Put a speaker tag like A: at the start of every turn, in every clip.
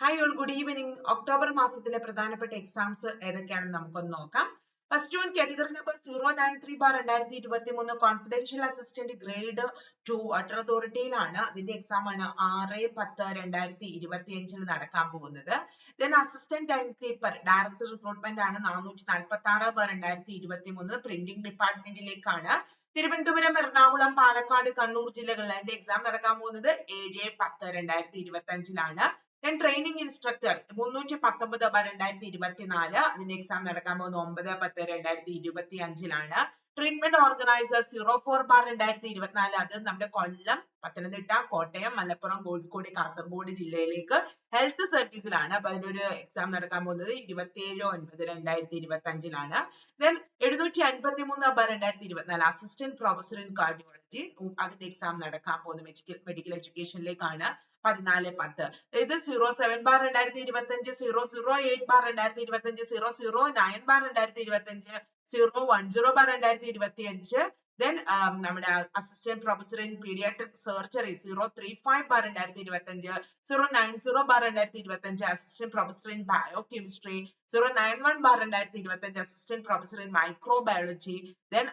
A: Hi all good evening October മാസത്തിലെ പ്രധാനപ്പെട്ട exams ഏതൊക്കെയാണെന്ന് നമുക്കൊന്ന് നോക്കാം. First one category number zero nine three bar രണ്ടായിരത്തി ഇരുപത്തി മൂന്ന് confidential assistant grade two water അതോറിറ്റിയിലാണ് അതിന്റെ എക്സാം ആണ് ആറ് പത്ത് രണ്ടായിരത്തി ഇരുപത്തി അഞ്ചിൽ നടക്കാൻ പോകുന്നത്. Then assistant time keeper director recruitment ആണ് നാനൂറ്റി നാൽപ്പത്തി ആറ് ബാർ രണ്ടായിരത്തി ഇരുപത്തി മൂന്ന് പ്രിന്റിംഗ് ഡിപ്പാർട്ട്മെന്റിലേക്കാണ് തിരുവനന്തപുരം എറണാകുളം പാലക്കാട് കണ്ണൂർ ജില്ലകളിൽ അതിന്റെ എക്സാം നടക്കാൻ പോകുന്നത്. ഏഴ് പത്ത് രണ്ടായിരത്തി ഇരുപത്തി അഞ്ചിലാണ് ദെൻ ട്രെയിനിങ് ഇൻസ്ട്രക്ടർ മുന്നൂറ്റി പത്തൊമ്പത് രണ്ടായിരത്തി ഇരുപത്തിനാല് അതിന്റെ എക്സാം നടക്കാൻ പോകുന്നത് ഒമ്പത് പത്ത് രണ്ടായിരത്തി ഇരുപത്തി അഞ്ചിലാണ് treatment organiser zero four bar രണ്ടായിരത്തി ഇരുപത്തിനാല്. അത് നമ്മുടെ കൊല്ലം പത്തനംതിട്ട കോട്ടയം മലപ്പുറം കോഴിക്കോട് കാസർഗോഡ് ജില്ലയിലേക്ക് ഹെൽത്ത് സർവീസിലാണ് അപ്പൊ അതിനൊരു എക്സാം നടക്കാൻ പോകുന്നത്. ഇരുപത്തിയേഴ് ഒൻപത് രണ്ടായിരത്തി ഇരുപത്തി അഞ്ചിലാണ് ദെൻ എഴുന്നൂറ്റി അൻപത്തി മൂന്ന് ബാർ രണ്ടായിരത്തി ഇരുപത്തിനാല്. അസിസ്റ്റന്റ് പ്രൊഫസർ ഇൻ കാർഡിയോളജി അതിന്റെ എക്സാം നടക്കാൻ പോകുന്നത് മെഡിക്കൽ മെഡിക്കൽ എഡ്യൂക്കേഷനിലേക്കാണ് പതിനാല് പത്ത്. ഇത് സീറോ സെവൻ ബാർ രണ്ടായിരത്തി ഇരുപത്തി അഞ്ച് സീറോ സീറോ എയ്റ്റ് ബാർ രണ്ടായിരത്തി ഇരുപത്തി അഞ്ച് സീറോ സീറോ നയൻ ബാർ രണ്ടായിരത്തി ഇരുപത്തി അഞ്ച് സീറോ വൺ സീറോ ബാർ രണ്ടായിരത്തി ഇരുപത്തി അഞ്ച് ദെൻ നമ്മുടെ assistant professor in paediatric surgery zero three five bar രണ്ടായിരത്തി ഇരുപത്തി അഞ്ച് സീറോ നയൻ സീറോ ബാർ രണ്ടായിരത്തി ഇരുപത്തി അഞ്ച് assistant professor in biochemistry zero nine one bar രണ്ടായിരത്തി ഇരുപത്തി അഞ്ച് assistant professor in microbiology then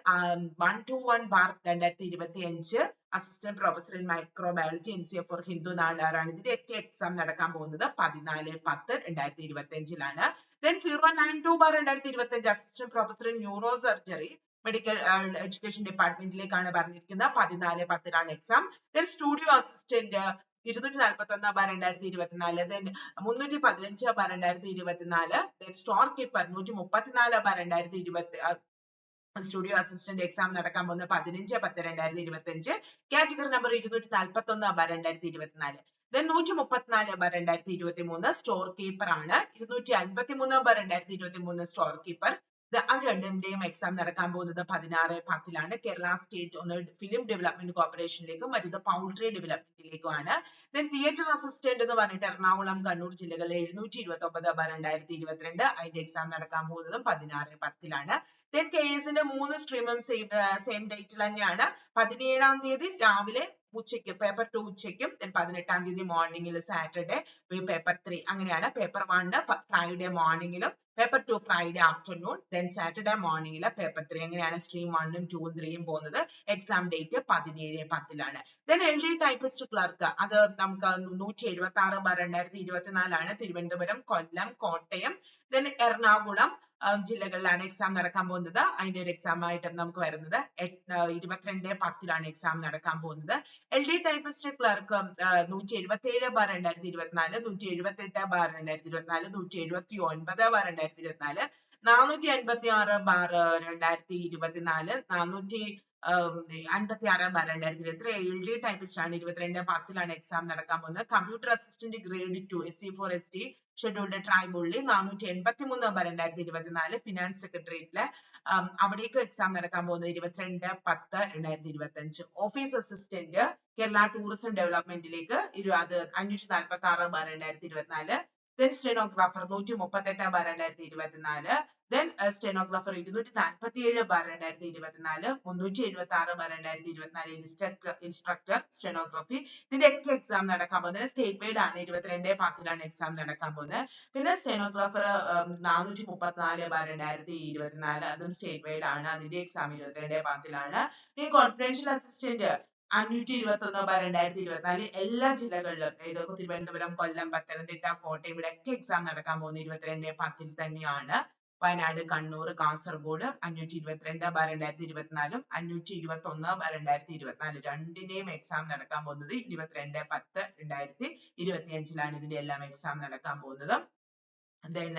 A: one two one bar രണ്ടായിരത്തി ഇരുപത്തി അഞ്ച് assistant professor in microbiology N C F for Hindu നാടാറാണ് ഇതിന്റെയൊക്കെ എക്സാം നടക്കാൻ പോകുന്നത്? പതിനാല് പത്ത് രണ്ടായിരത്തി ഇരുപത്തി അഞ്ചിലാണ് then zero nine two bar രണ്ടായിരത്തി ഇരുപത്തി അഞ്ച് assistant professor neuro surgery medical education ഡിപ്പാർട്ട്മെന്റിലേക്കാണ് പറഞ്ഞിരിക്കുന്നത്. പതിനാല് പത്തിനാണ് എക്സാം ദെൻ സ്റ്റുഡിയോ അസിസ്റ്റന്റ് ഇരുന്നൂറ്റി നാൽപ്പത്തി ഒന്ന് ബാർ രണ്ടായിരത്തി ഇരുപത്തിനാല് ദെൻ മുന്നൂറ്റി പതിനഞ്ച് ബാർ രണ്ടായിരത്തി ഇരുപത്തിനാല് ദെൻ സ്റ്റോർ കീപ്പർ നൂറ്റി മുപ്പത്തിനാല് ബാർ രണ്ടായിരത്തി ഇരുപത്തി സ്റ്റുഡിയോ അസിസ്റ്റന്റ് എക്സാം നടക്കാൻ പോകുന്ന പതിനഞ്ച് പത്ത് രണ്ടായിരത്തി ഇരുപത്തി അഞ്ച് കാറ്റഗറി നമ്പർ ഇരുന്നൂറ്റി നാൽപ്പത്തി ഒന്ന് ബാർ രണ്ടായിരത്തി ഇരുപത്തിനാല്. ദെൻ നൂറ്റി മുപ്പത്തിനാല് ബാർ രണ്ടായിരത്തി ഇരുപത്തി മൂന്ന് സ്റ്റോർ കീപ്പർ ആണ്. ഇരുന്നൂറ്റി അൻപത്തി മൂന്ന് ബാർ രണ്ടായിരത്തി ഇരുപത്തി മൂന്ന് സ്റ്റോർ കീപ്പർ അത് രണ്ടിന്റെയും എക്സാം നടക്കാൻ പോകുന്നത് പതിനാറ് പത്തിലാണ്. കേരള സ്റ്റേറ്റ് ഒന്ന് ഫിലിം ഡെവലപ്മെന്റ് കോർപ്പറേഷനിലേക്കും മറ്റത് പൗൾട്രി ഡെവലപ്മെന്റിലേക്കുമാണ് ദെൻ തിയേറ്റർ അസിസ്റ്റന്റ് എന്ന് പറഞ്ഞിട്ട് എറണാകുളം കണ്ണൂർ ജില്ലകളിലെ എഴുന്നൂറ്റി ഇരുപത്തി ഒമ്പത് രണ്ടായിരത്തി ഇരുപത്തിരണ്ട് അതിന്റെ എക്സാം നടക്കാൻ പോകുന്നതും പതിനാറ് പത്തിലാണ്. ദെൻ കെ എസിന്റെ മൂന്ന് സ്ട്രീമും സെയിം സെയിം ഡേറ്റിൽ തന്നെയാണ്. പതിനേഴാം തീയതി രാവിലെ ഉച്ചയ്ക്ക് പേപ്പർ ടു ഉച്ചയ്ക്കും ദെൻ പതിനെട്ടാം തീയതി മോർണിംഗിൽ സാറ്റർഡേ പേപ്പർ ത്രീ അങ്ങനെയാണ്. Paper one Friday മോർണിംഗിലും paper two Friday afternoon then Saturday മോർണിംഗിൽ പേപ്പർ ത്രീ അങ്ങനെയാണ് സ്ട്രീം വണ്ണും ടൂവും ത്രീയും പോകുന്നത്? എക്സാം ഡേറ്റ് പതിനേഴ് പത്തിലാണ്. Then L D typist clerk അത് നമുക്ക് നൂറ്റി എഴുപത്തി ആറ് രണ്ടായിരത്തി ഇരുപത്തിനാലാണ് തിരുവനന്തപുരം കൊല്ലം കോട്ടയം ദെൻ എറണാകുളം ജില്ലകളിലാണ് എക്സാം നടക്കാൻ പോകുന്നത്. അതിന്റെ ഒരു എക്സാം ആയിട്ട് നമുക്ക് വരുന്നത്. ഇരുപത്തിരണ്ട് പത്തിലാണ് എക്സാം നടക്കാൻ പോകുന്നത്. എൽ ഡി ടൈപ്പിസ്റ്റ് ക്ലർക്ക് നൂറ്റി എഴുപത്തി ഏഴ് ബാർ രണ്ടായിരത്തി ഇരുപത്തിനാല് നൂറ്റി എഴുപത്തി എട്ട് ബാർ രണ്ടായിരത്തി ഇരുപത്തിനാല് നൂറ്റി എഴുപത്തി ഒൻപത് ബാർ രണ്ടായിരത്തി ഇരുപത്തിനാല് നാനൂറ്റി അൻപത്തി ആറ് ബാർ രണ്ടായിരത്തി ഇരുപത്തിനാല് നാനൂറ്റി അൻപത്തി ആറാം ബാർ രണ്ടായിരത്തി ഇരുപത്തി എൽ ഡി ടൈപ്പിസ്റ്റ് ആണ്. ഇരുപത്തിരണ്ട് പത്തിലാണ് എക്സാം നടക്കാൻ പോകുന്നത്. Computer assistant grade two S C for S T scheduled tribe ഉള്ളി നാനൂറ്റി എൺപത്തി മൂന്ന് ബാർ രണ്ടായിരത്തി ഇരുപത്തിനാല് ഫിനാൻസ് സെക്രട്ടേറിയറ്റിൽ അവിടേക്ക് എക്സാം നടക്കാൻ പോകുന്നത് ഇരുപത്തിരണ്ട് പത്ത് രണ്ടായിരത്തി ഇരുപത്തി അഞ്ച് ഓഫീസ് അസിസ്റ്റന്റ് കേരള ടൂറിസം ഡെവലപ്മെന്റിലേക്ക് ഇരുപത് അഞ്ഞൂറ്റി നാൽപ്പത്തി ആറ് ബാർ രണ്ടായിരത്തി ഇരുപത്തിനാല് ദെൻ സ്റ്റെനോഗ്രാഫർ നൂറ്റി മുപ്പത്തെട്ട് ബാർ രണ്ടായിരത്തി ഇരുപത്തിനാല് ദെൻ സ്റ്റെനോഗ്രാഫർ ഇരുന്നൂറ്റി നാൽപ്പത്തി ഏഴ് ബാർ രണ്ടായിരത്തി ഇരുപത്തിനാല് മുന്നൂറ്റി എഴുപത്തി ആറ് ബാർ രണ്ടായിരത്തി ഇരുപത്തിനാല് ഇൻസ്ട്രക്ടർ ഇൻസ്ട്രക്ടർ സ്റ്റെനോഗ്രഫി ഇതിന്റെ ഒക്കെ എക്സാം നടക്കാൻ പോകുന്നത് സ്റ്റേറ്റ് വൈഡ് ആണ്. ഇരുപത്തിരണ്ട് പത്തിലാണ് എക്സാം നടക്കാൻ പോകുന്നത്. പിന്നെ സ്റ്റെനോഗ്രാഫർ നാനൂറ്റി മുപ്പത്തിനാല് ബാർ രണ്ടായിരത്തി ഇരുപത്തിനാല് അതും സ്റ്റേറ്റ് വൈഡ് ആണ്. അതിന്റെ എക്സാം ഇരുപത്തിരണ്ട് പത്തിലാണ് ഇനി കോൺഫിഡൻഷ്യൽ അസിസ്റ്റന്റ് അഞ്ഞൂറ്റി ഇരുപത്തി ഒന്ന് ബാർ രണ്ടായിരത്തി ഇരുപത്തിനാല് എല്ലാ ജില്ലകളിലും ഏതൊക്കെ തിരുവനന്തപുരം കൊല്ലം പത്തനംതിട്ട കോട്ടയം ഇവിടെയൊക്കെ എക്സാം നടക്കാൻ പോകുന്നത് ഇരുപത്തിരണ്ട് പത്തിൽ തന്നെയാണ്. വയനാട് കണ്ണൂർ കാസർഗോഡ് അഞ്ഞൂറ്റി ഇരുപത്തിരണ്ട് ബാർ രണ്ടായിരത്തി ഇരുപത്തിനാലും അഞ്ഞൂറ്റി ഇരുപത്തി ഒന്ന് ബാർ രണ്ടായിരത്തി ഇരുപത്തിനാല്. രണ്ടിന്റെയും എക്സാം നടക്കാൻ പോകുന്നത് ഇരുപത്തിരണ്ട് പത്ത് രണ്ടായിരത്തി ഇരുപത്തി അഞ്ചിലാണ് ഇതിന്റെ എല്ലാം എക്സാം നടക്കാൻ പോകുന്നത്. Then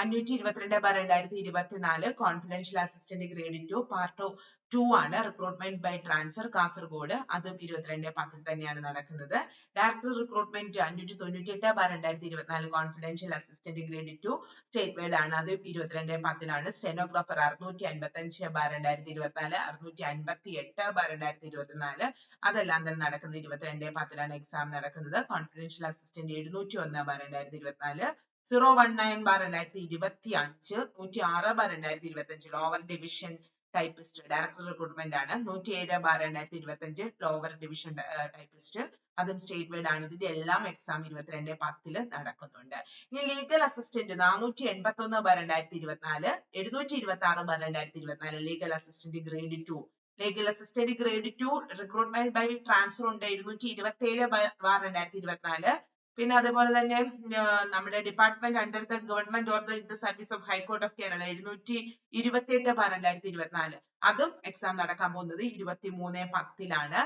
A: അഞ്ഞൂറ്റി ഇരുപത്തിരണ്ട് ബാർ രണ്ടായിരത്തി ഇരുപത്തിനാല് confidential assistant grade two part two ആണ് റിക്രൂട്ട്മെന്റ് ബൈ ട്രാൻസ്ഫർ കാസർഗോഡ്. അതും ഇരുപത്തിരണ്ട് പത്തിൽ തന്നെയാണ് നടക്കുന്നത്. ഡയറക്ടർ റിക്രൂട്ട്മെന്റ് അഞ്ഞൂറ്റി തൊണ്ണൂറ്റി എട്ട് ബാർ രണ്ടായിരത്തി ഇരുപത്തിനാല് confidential assistant grade two state wide ആണ്. അത് ഇരുപത്തിരണ്ട് പത്തിലാണ്. സ്റ്റെനോഗ്രാഫർ അറുന്നൂറ്റി അൻപത്തി അഞ്ച് ബാർ രണ്ടായിരത്തി ഇരുപത്തിനാല് അറുന്നൂറ്റി അൻപത്തി എട്ട് ബാർ രണ്ടായിരത്തി ഇരുപത്തിനാല് അതെല്ലാം തന്നെ നടക്കുന്നത് ഇരുപത്തിരണ്ട് പത്തിലാണ് എക്സാം നടക്കുന്നത്. കോൺഫിഡൻഷ്യൽ അസിസ്റ്റന്റ് എഴുന്നൂറ്റി ഒന്ന് ബാർ രണ്ടായിരത്തി ഇരുപത്തിനാല് സീറോ വൺ നയൻ ബാർ രണ്ടായിരത്തി ഇരുപത്തി അഞ്ച് നൂറ്റി ആറ് ബാർ രണ്ടായിരത്തി ഇരുപത്തി അഞ്ച് lower division typist director recruitment ആണ്. നൂറ്റി ഏഴ് ബാർ രണ്ടായിരത്തി ഇരുപത്തി അഞ്ച് ലോവർ ഡിവിഷൻ ടൈപ്പിസ്റ്റ് അതും സ്റ്റേറ്റ് വൈഡ് ആണ്. ഇതിന്റെ എല്ലാം എക്സാം ഇരുപത്തിരണ്ട് പത്തിൽ നടക്കുന്നുണ്ട്. ഇനി ലീഗൽ അസിസ്റ്റന്റ് നാനൂറ്റി എൺപത്തി ഒന്ന് ബാർ രണ്ടായിരത്തി ഇരുപത്തിനാല് എഴുന്നൂറ്റി ഇരുപത്തി ആറ് ബാർ രണ്ടായിരത്തി ഇരുപത്തിനാല് legal assistant grade two legal assistant grade two recruitment by transfer ഉണ്ട്. എഴുന്നൂറ്റി ഇരുപത്തി ഏഴ് ബാർ രണ്ടായിരത്തി ഇരുപത്തിനാല്. പിന്നെ അതുപോലെ തന്നെ നമ്മുടെ department under the government or the service of high court of Kerala എഴുന്നൂറ്റി ഇരുപത്തി എട്ട് ബാർ രണ്ടായിരത്തി ഇരുപത്തിനാല്. അതും എക്സാം നടക്കാൻ പോകുന്നത് ഇരുപത്തി മൂന്ന് പത്തിലാണ്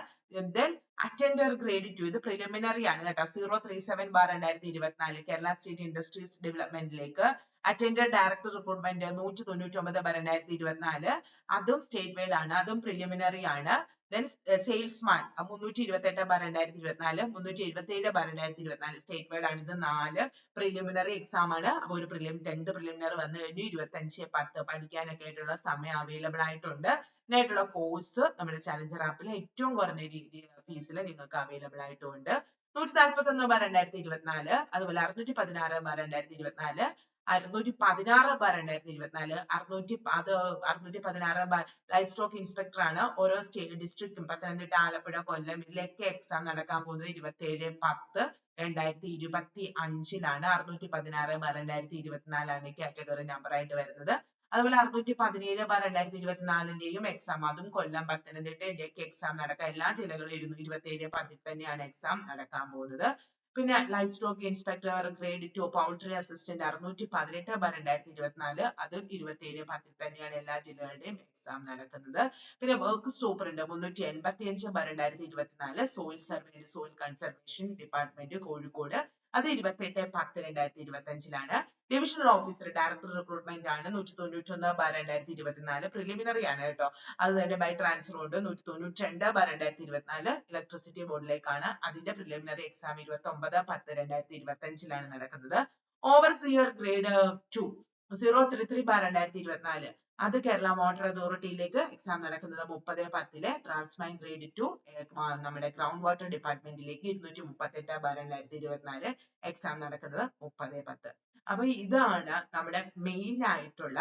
A: ദെൻ അറ്റൻഡർ ഗ്രേഡ് ടു ഇത് പ്രിലിമിനറി ആണ് കേട്ടോ. സീറോ ത്രീ സെവൻ ബാർ രണ്ടായിരത്തി ഇരുപത്തിനാല് കേരള സ്റ്റേറ്റ് ഇൻഡസ്ട്രീസ് ഡെവലപ്മെന്റിലേക്ക് അറ്റൻഡർ ഡയറക്ടർ റിക്രൂട്ട്മെന്റ് നൂറ്റി തൊണ്ണൂറ്റി ഒമ്പത് ബാർ രണ്ടായിരത്തി ഇരുപത്തിനാല്. അതും സ്റ്റേറ്റ് വൈഡ് ആണ്. അതും പ്രിലിമിനറി ആണ്. ദെൻ സെയിൽസ്മാൻ മുന്നൂറ്റി ഇരുപത്തി എട്ട് ബാർ രണ്ടായിരത്തി ഇരുപത്തിനാല് മുന്നൂറ്റി എഴുപത്തി ഏഴ് ബാർ രണ്ടായിരത്തി ഇരുപത്തിനാല്. സ്റ്റേറ്റ് വൈഡ് ആണ് ഇത് നാല്. പ്രിലിമിനറി എക്സാം ആണ്. അപ്പോൾ ഒരു പ്രിലിം രണ്ട് പ്രിലിമിനറി വന്നു കഴിഞ്ഞു ഇരുപത്തി അഞ്ച് പത്ത് പഠിക്കാനൊക്കെ ആയിട്ടുള്ള സമയം അവൈലബിൾ ആയിട്ടുണ്ട്. ഇതിനായിട്ടുള്ള കോഴ്സ് നമ്മുടെ ചലഞ്ചർ ആപ്പിൽ ഏറ്റവും കുറഞ്ഞ രീതി ഫീസിൽ നിങ്ങൾക്ക് അവൈലബിൾ ആയിട്ടുണ്ട്. നൂറ്റി നാൽപ്പത്തി ഒന്ന് ബാർ രണ്ടായിരത്തി ഇരുപത്തിനാല് അതുപോലെ അറുന്നൂറ്റി പതിനാറ് ബാർ രണ്ടായിരത്തി ഇരുപത്തിനാല് അറുന്നൂറ്റി പതിനാറ് ബാർ രണ്ടായിരത്തി ഇരുപത്തിനാല് അറുന്നൂറ്റി അത് അറുന്നൂറ്റി പതിനാറ് ബാർ ലൈഫ് സ്റ്റോക്ക് ഇൻസ്പെക്ടർ ആണ് ഓരോ സ്റ്റേറ്റ് ഡിസ്ട്രിക്റ്റും പത്തനംതിട്ട ആലപ്പുഴ കൊല്ലം ഇതിലൊക്കെ എക്സാം നടക്കാൻ പോകുന്നത് ഇരുപത്തി ഏഴ് പത്ത് രണ്ടായിരത്തി ഇരുപത്തി അഞ്ചിലാണ് അറുന്നൂറ്റി പതിനാറ് ബാർ രണ്ടായിരത്തി ഇരുപത്തിനാലാണ് കാറ്റഗറി നമ്പർ ആയിട്ട് വരുന്നത്. അതുപോലെ അറുന്നൂറ്റി പതിനേഴ് ബാർ രണ്ടായിരത്തി ഇരുപത്തിനാലിന്റെയും എക്സാം അതും കൊല്ലം പത്തനംതിട്ട ഇതിന്റെയൊക്കെ എക്സാം നടക്കാം എല്ലാ ജില്ലകളും ഇരുന്നു. ഇരുപത്തിയേഴ് പത്തിൽ തന്നെയാണ് എക്സാം നടക്കാൻ പോകുന്നത്. പിന്നെ life stock inspector grade two poultry assistant അറുന്നൂറ്റി പതിനെട്ട് ബാർ രണ്ടായിരത്തി ഇരുപത്തിനാല്. അതും ഇരുപത്തിയേഴ് പത്തിൽ തന്നെയാണ് എല്ലാ ജില്ലകളുടെയും എക്സാം നടക്കുന്നത്. പിന്നെ വർക്ക് സൂപ്രണ്ട് മുന്നൂറ്റി എൺപത്തി അഞ്ച് ബാർ രണ്ടായിരത്തി ഇരുപത്തിനാല്. Soil survey soil conservation department Kozhikode. അത് ഇരുപത്തെട്ട് പത്ത് രണ്ടായിരത്തി ഇരുപത്തി അഞ്ചിലാണ് ഡിവിഷണൽ ഓഫീസർ ഡയറക്ടർ റിക്രൂട്ട്മെന്റ് ആണ്. നൂറ്റി തൊണ്ണൂറ്റി ഒന്ന് ബാർ രണ്ടായിരത്തി ഇരുപത്തിനാല് പ്രിലിമിനറി ആണ് കേട്ടോ. അത് തന്നെ ബൈ ട്രാൻസ്ഫർ ഉണ്ട് നൂറ്റി തൊണ്ണൂറ്റി രണ്ട് ബാർ രണ്ടായിരത്തി ഇരുപത്തിനാല് ഇലക്ട്രിസിറ്റി ബോർഡിലേക്കാണ് അതിന്റെ പ്രിലിമിനറി എക്സാം ഇരുപത്തി ഒമ്പത് പത്ത് രണ്ടായിരത്തി ഇരുപത്തി അഞ്ചിലാണ് നടക്കുന്നത്. Overseer grade two zero three three bar രണ്ടായിരത്തി ഇരുപത്തിനാല്. അത് കേരള വാട്ടർ അതോറിറ്റിയിലേക്ക് എക്സാം നടക്കുന്നത് മുപ്പത് പത്തിൽ. ട്രാൻസ്മൈൻ ഗ്രേഡ് ടു നമ്മുടെ ഗ്രൗണ്ട് വാട്ടർ ഡിപ്പാർട്ട്മെന്റിലേക്ക് ഇരുന്നൂറ്റി മുപ്പത്തെട്ട് ബാർ രണ്ടായിരത്തി ഇരുപത്തിനാല് എക്സാം നടക്കുന്നത് മുപ്പത് പത്ത്. അപ്പൊ ഇതാണ് നമ്മുടെ മെയിൻ ആയിട്ടുള്ള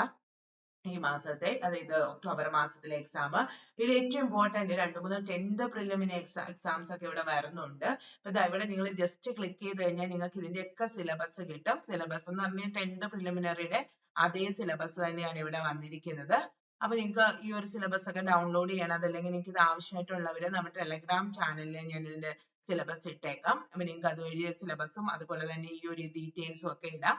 A: ഈ മാസത്തെ അതായത് ഒക്ടോബർ മാസത്തിലെ എക്സാം ഇതിൽ ഏറ്റവും ഇമ്പോർട്ടന്റ് രണ്ട് മൂന്ന് ടെൻത്ത് പ്രിലിമിനറി എക്സാംസ് ഒക്കെ ഇവിടെ വരുന്നുണ്ട്. അപ്പൊ ഇതാ ഇവിടെ നിങ്ങൾ ജസ്റ്റ് ക്ലിക്ക് ചെയ്ത് കഴിഞ്ഞാൽ നിങ്ങൾക്ക് ഇതിന്റെയൊക്കെ സിലബസ് കിട്ടും. സിലബസ് എന്ന് പറഞ്ഞാൽ ടെൻത്ത് പ്രിലിമിനറിയുടെ അതേ സിലബസ് തന്നെയാണ് ഇവിടെ വന്നിരിക്കുന്നത്. അപ്പൊ നിങ്ങൾക്ക് ഈ ഒരു സിലബസ് ഒക്കെ ഡൗൺലോഡ് ചെയ്യണം. അതല്ലെങ്കിൽ നിങ്ങൾക്ക് ഇത് ആവശ്യമായിട്ടുള്ളവര് നമ്മുടെ ടെലഗ്രാം ചാനലിൽ ഞാൻ ഇതിന്റെ സിലബസ് ഇട്ടേക്കാം. അപ്പൊ നിങ്ങൾക്ക് അതുവഴി സിലബസും അതുപോലെ തന്നെ ഈ ഒരു ഡീറ്റെയിൽസും ഒക്കെ ഇടാം.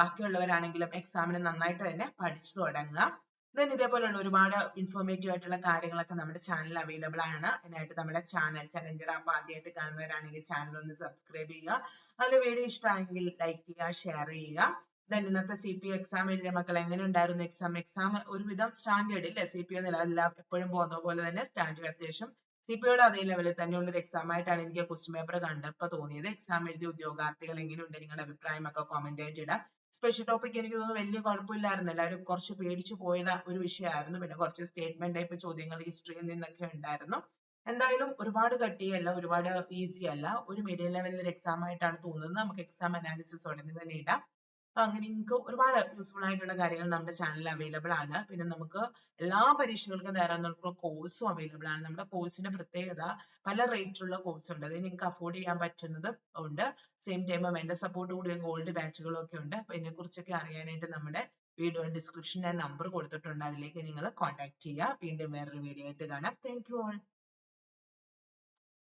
A: ബാക്കിയുള്ളവരാണെങ്കിലും എക്സാമിന് നന്നായിട്ട് തന്നെ പഠിച്ചു തുടങ്ങുക ദെൻ ഇതേപോലെയുള്ള ഒരുപാട് ഇൻഫോർമേറ്റീവ് ആയിട്ടുള്ള കാര്യങ്ങളൊക്കെ നമ്മുടെ ചാനൽ അവൈലബിൾ ആണ്. അതിനായിട്ട് നമ്മുടെ ചാനൽ ചലഞ്ചർ ആപ്പ് ആദ്യമായിട്ട് കാണുന്നവരാണെങ്കിൽ ചാനൽ ഒന്ന് സബ്സ്ക്രൈബ് ചെയ്യുക. അതിൽ വീഡിയോ ഇഷ്ടമായെങ്കിൽ ലൈക്ക് ചെയ്യുക ഷെയർ ചെയ്യുക. ദെൻ ഇന്നത്തെ സി പി എക്സാം എഴുതിയ മക്കൾ എങ്ങനെ ഉണ്ടായിരുന്നു എക്സാം എക്സാം ഒരുവിധം സ്റ്റാൻഡേർഡ് ഇല്ലേ? സി പി ഒ നില എപ്പോഴും പോകുന്ന പോലെ തന്നെ സ്റ്റാൻഡേർഡ് അത്യാവശ്യം സി പി ഒയുടെ അതേ ലെവലിൽ തന്നെയുള്ള ഒരു എക്സാം ആയിട്ടാണ് എനിക്ക് ക്വസ്റ്റ്യൻ പേപ്പർ കണ്ടപ്പോൾ തോന്നിയത്. എക്സാം എഴുതിയ ഉദ്യോഗാർത്ഥികൾ എങ്ങനെയുണ്ട്? നിങ്ങളുടെ അഭിപ്രായം ഒക്കെ കമന്റ് ആയിട്ട് ഇടാം. സ്പെഷ്യൽ ടോപ്പിക് എനിക്ക് തോന്നുന്നു വലിയ കുഴപ്പമില്ലായിരുന്നു. എല്ലാവരും കുറച്ച് പേടിച്ചു പോയ ഒരു വിഷയമായിരുന്നു. പിന്നെ കുറച്ച് സ്റ്റേറ്റ്മെന്റ് ടൈപ്പ് ചോദ്യങ്ങൾ ഹിസ്റ്ററിയിൽ നിന്നൊക്കെ ഉണ്ടായിരുന്നു. എന്തായാലും ഒരുപാട് കട്ടിയല്ല ഒരുപാട് ഈസി അല്ല. ഒരു മീഡിയം ലെവലിൽ ഒരു എക്സാം ആയിട്ടാണ് തോന്നുന്നത്. നമുക്ക് എക്സാം അനാലിസിസ് ഉടനെ തന്നെ ഇടാം. അങ്ങനെ നിങ്ങൾക്ക് ഒരുപാട് യൂസ്ഫുൾ ആയിട്ടുള്ള കാര്യങ്ങൾ നമ്മുടെ ചാനലിൽ അവൈലബിൾ ആണ്. പിന്നെ നമുക്ക് എല്ലാ പരീക്ഷകൾക്കും തയ്യാറാകുന്ന കോഴ്സും അവൈലബിൾ ആണ്. നമ്മുടെ കോഴ്സിന്റെ പ്രത്യേകത പല റേറ്റിലുള്ള കോഴ്സ് ഉണ്ട്. അത് നിങ്ങൾക്ക് അഫോർഡ് ചെയ്യാൻ പറ്റുന്നത് ഉണ്ട്. സെയിം ടൈം എന്റെ സപ്പോർട്ട് കൂടിയ ഗോൾഡ് ബാച്ചുകളും ഒക്കെ ഉണ്ട്. അപ്പൊ ഇതിനെ കുറിച്ചൊക്കെ അറിയാനായിട്ട് നമ്മുടെ വീഡിയോ ഞാൻ നമ്പർ കൊടുത്തിട്ടുണ്ട്. അതിലേക്ക് നിങ്ങൾ കോൺടാക്ട് ചെയ്യുക വീണ്ടും വേറൊരു വീഡിയോ ആയിട്ട് കാണാം. Thank you all